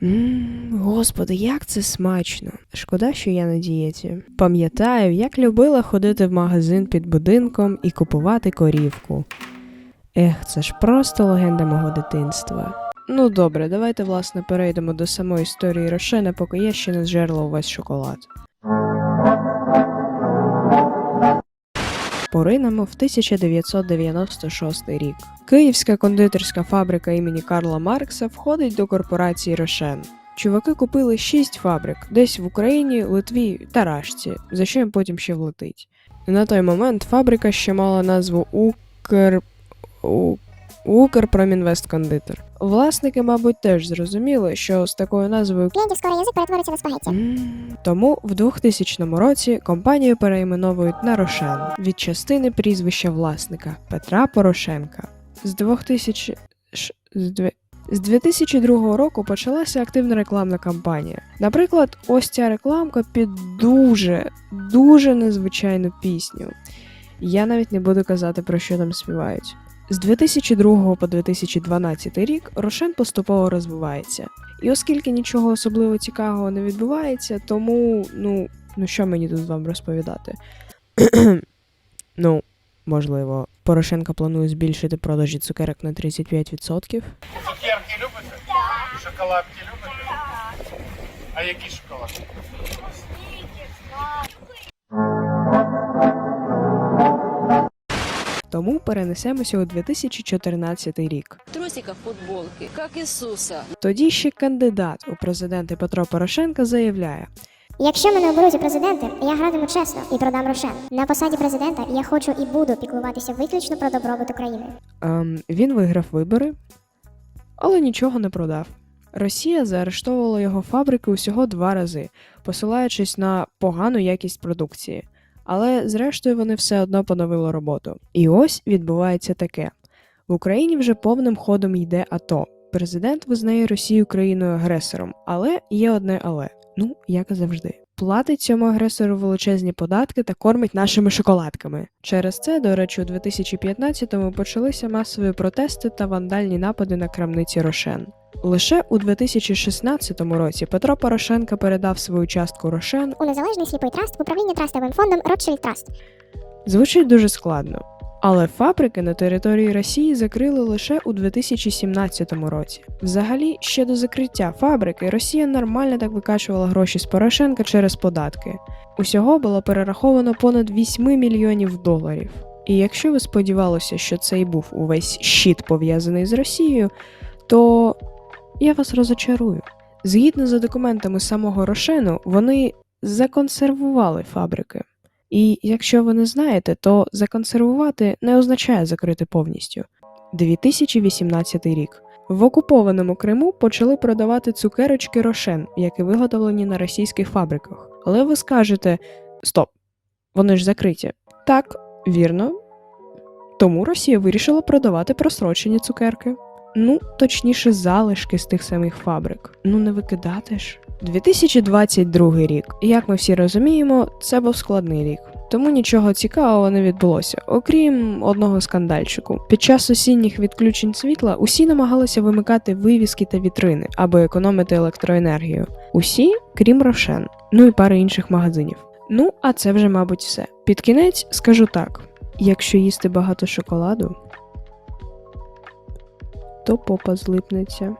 Ммм, господи, як це смачно. Шкода, що я на дієті. Пам'ятаю, як любила ходити в магазин під будинком і купувати корівку. Ех, це ж просто легенда мого дитинства. Ну добре, давайте власне перейдемо до самої історії Рошена, поки я ще не зжерла увесь шоколад. Поринемо в 1996 рік. Київська кондитерська фабрика імені Карла Маркса входить до корпорації Рошен. Чуваки купили шість фабрик десь в Україні, Литві та Рашці, за що їм потім ще влетить. На той момент фабрика ще мала назву Укр. У... Укрпромінвесткондитер. Власники, мабуть, теж зрозуміли, що з такою назвою Клієнтів скоро язик перетвориться на спагетті. М, Тому в 2000 році компанію перейменовують на Рошен від частини прізвища власника Петра Порошенка. З 2000... ш- з дві- з 2002 року почалася активна рекламна кампанія. Наприклад, ось ця рекламка під дуже, дуже незвичайну пісню. Я навіть не буду казати, про що там співають. З 2002 по 2012 рік Рошен поступово розвивається. І оскільки нічого особливо цікавого не відбувається, тому ну, ну що мені тут вам розповідати? ну, можливо, Порошенко планує збільшити продажі цукерок на 35%. Цукерки любите? Шоколадки любите? А які шоколадки? Тому перенесемося у 2014 рік. трусиках футболки, как Иисуса. Тоді ще кандидат у президенти Петро Порошенко заявляє: Якщо мене оберуть у президенти, я гратиму чесно і продам Рошен. На посаді президента я хочу і буду піклуватися виключно про добробут України. ем, він виграв вибори, але нічого не продав. Росія заарештовувала його фабрики усього два рази, посилаючись на погану якість продукції. Але зрештою вони все одно поновили роботу. І ось відбувається таке: в Україні вже повним ходом йде АТО. Президент визнає Росію країною агресором, але є одне але. Ну, як і завжди. Платить цьому агресору величезні податки та кормить нашими шоколадками. Через це, до речі, у 2015-му почалися масові протести та вандальні напади на крамниці Рошен. Лише у 2016 році Петро Порошенко передав свою частку Рошен. У незалежний сліпий траст в управління трастовим фондом Ротшильд Траст. Звучить дуже складно. Але фабрики на території Росії закрили лише у 2017 році. Взагалі, ще до закриття фабрики Росія нормально так викачувала гроші з Порошенка через податки. Усього було перераховано понад 8 мільйонів доларів. І якщо ви сподівалися, що це і був увесь щит пов'язаний з Росією, то я вас розочарую. Згідно за документами самого Рошену, вони законсервували фабрики. І якщо ви не знаєте, то законсервувати не означає закрити повністю. 2018 рік. В окупованому Криму почали продавати цукерочки Рошен, які виготовлені на російських фабриках. Але ви скажете: стоп, вони ж закриті. Так, вірно. Тому Росія вирішила продавати просрочені цукерки. Ну, точніше, залишки з тих самих фабрик. Ну не викидати ж. 2022 рік. Як ми всі розуміємо, це був складний рік. Тому нічого цікавого не відбулося, окрім одного скандальчику. Під час осінніх відключень світла усі намагалися вимикати вивіски та вітрини, аби економити електроенергію. Усі, крім Рошен, ну і пари інших магазинів. Ну, а це вже, мабуть, все. Під кінець скажу так: якщо їсти багато шоколаду, то попа злипнеться.